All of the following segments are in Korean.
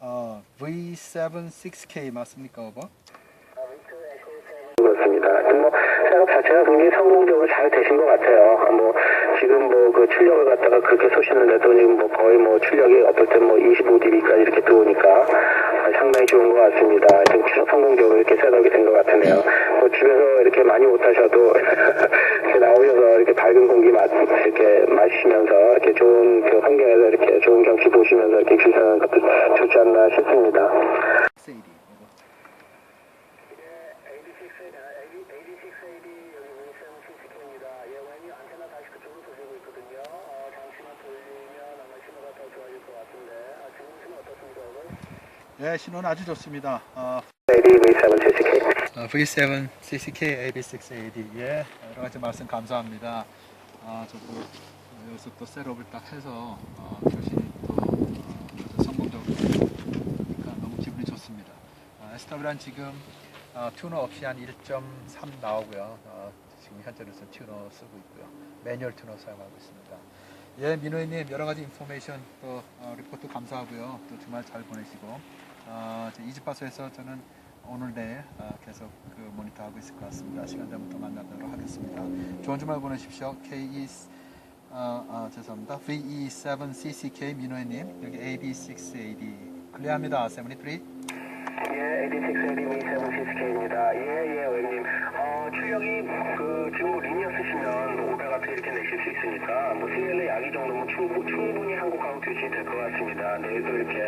어, V76K 맞습니까, 오버? 그렇습니다. 하여튼 뭐 셋업 자체가 굉장히 성공적으로 잘 되신 것 같아요. 아, 뭐 지금 뭐 그 출력을 갖다가 그렇게 쏘시는데도 지금 뭐 거의 뭐 출력이 어떨 때뭐 25dB까지 이렇게 들어오니까 아, 상당히 좋은 것 같습니다. 하여튼 추- 성공적으로 이렇게 셋업이 된 것 같으네요. 뭐 집에서 이렇게 많이 못하셔도 이렇게 나오셔서 이렇게 밝은 공기 맞 이렇게 좋은 그 환경에서 이렇게 좋은 경치 보시면서 이렇게 귀찮은 것도 좋지 않나 싶습니다. 680, 오버. 예, 신호는 아주 좋습니다. 어, AD V7 V7 CCK AB6AD 예 여러 가지 말씀 감사합니다. 아 저도 여기서 또 셋업을 딱 해서 어, 교신이 또 어, 성공적으로 되니까 너무 기분이 좋습니다. 아, SW는 지금 어, 튜너 없이 한 1.3 나오고요. 어, 지금 현재로서 튜너 쓰고 있고요. 매뉴얼 튜너 사용하고 있습니다. 예, 민호님 여러 가지 인포메이션 또 어, 리포트 감사하고요. 또 주말 잘 보내시고 어, 제 이집바소에서 저는 오늘 내일 어, 계속 그 모니터하고 있을 것 같습니다. 시간 되면 또 만나도록 하겠습니다. 좋은 주말 보내십시오. KE 어, 어, 죄송합니다. VE7CCK 민호님 여기 AB6AD 클리어합니다. 73. 예, AD6AD V7CSK입니다. 예, 예, 원님. 어, 출력이, 그, 지금 뭐 리니어 쓰시면 500W 이렇게 내실 수 있으니까, 뭐, CL의 양이 정도면 충분, 충분히 한국하고 교신이 될 것 같습니다. 내일도 이렇게,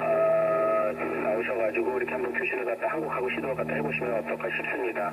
어, 나오셔가지고, 이렇게 한번 교신을 갖다 한국하고 시도를 갖다 해보시면 어떨까 싶습니다.